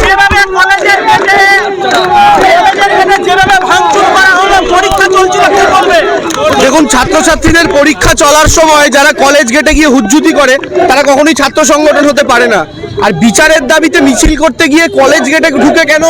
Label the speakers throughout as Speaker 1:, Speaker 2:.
Speaker 1: যেভাবে কলেজের গেটে কলেজের গেটে যেভাবে ভাঙচুর করা হলো পরীক্ষা চলছিল কি করবে
Speaker 2: দেখুন ছাত্রছাত্রীদের পরীক্ষা চলার সময় যারা কলেজ গেটে গিয়ে হুজ্জুতি করে, তারা কখনোই ছাত্র সংগঠন হতে পারে না। আর বিচারের দাবিতে মিছিল করতে গিয়ে কলেজ গেটে ঢুকে কেন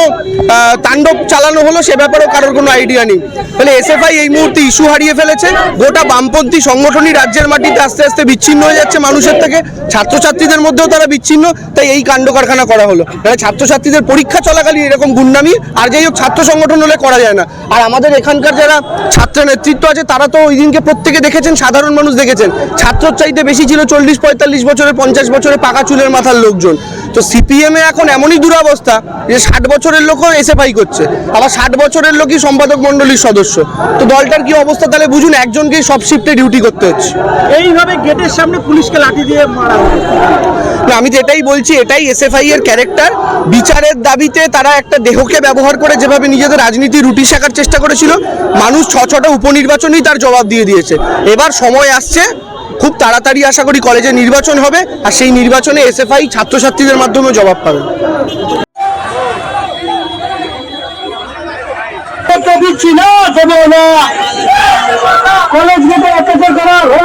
Speaker 2: তাণ্ডব চালানো হলো সে ব্যাপারেও কারোর কোনো আইডিয়া নেই। ফলে এসএফআই এই মুহূর্তে ইস্যু হারিয়ে ফেলেছে। গোটা বামপন্থী সংগঠনই রাজ্যের মাটিতে আস্তে আস্তে বিচ্ছিন্ন হয়ে যাচ্ছে মানুষের থেকে। ছাত্রছাত্রীদের মধ্যেও তারা বিচ্ছিন্ন, তাই এই কাণ্ড কারখানা করা হলো। মানে ছাত্রছাত্রীদের পরীক্ষা চলাকালীন এরকম গুন্ডামি, আর যাই হোক, ছাত্র সংগঠন হলে করা যায় না। আর আমাদের এখানকার যারা ছাত্র নেতৃত্ব আছে, তারা তো ওই দিনকে প্রত্যেকে দেখেছেন, সাধারণ মানুষ দেখেছেন। ছাত্রর চাইতে বেশি ছিল চল্লিশ, পঁয়তাল্লিশ বছরে, পঞ্চাশ বছরে পাকা চুলের মাথার লোকজন। তো সিপিএম এখন এমনই দুরবস্থা যে ষাট বছরের লোকও এসএফআই করছে। আবার ষাট বছরের লোকই সম্পাদক মণ্ডলীর সদস্য। তো দলটার কি অবস্থা তাহলে বুঝুন একজনকেই সব শিফটে ডিউটি করতে হচ্ছে।
Speaker 1: এইভাবে গেটের সামনে পুলিশকে লাঠি দিয়ে মারা
Speaker 2: না, আমি তো এটাই বলছি এটাই এসএফআই এর ক্যারেক্টার বিচারের দাবিতে তারা একটা দেহকে ব্যবহার করে যেভাবে নিজেদের রাজনীতি রুটি শেখার চেষ্টা করেছিল মানুষ ছ ছটা উপনির্বাচনই তার জবাব দিয়ে দিয়েছে। এবার সময় আসছে খুব তাড়াতাড়ি আশা করি কলেজে নির্বাচন হবে, আর সেই নির্বাচনে এসএফআই ছাত্রছাত্রীদের মাধ্যমে জবাব পাবে।
Speaker 1: না হলো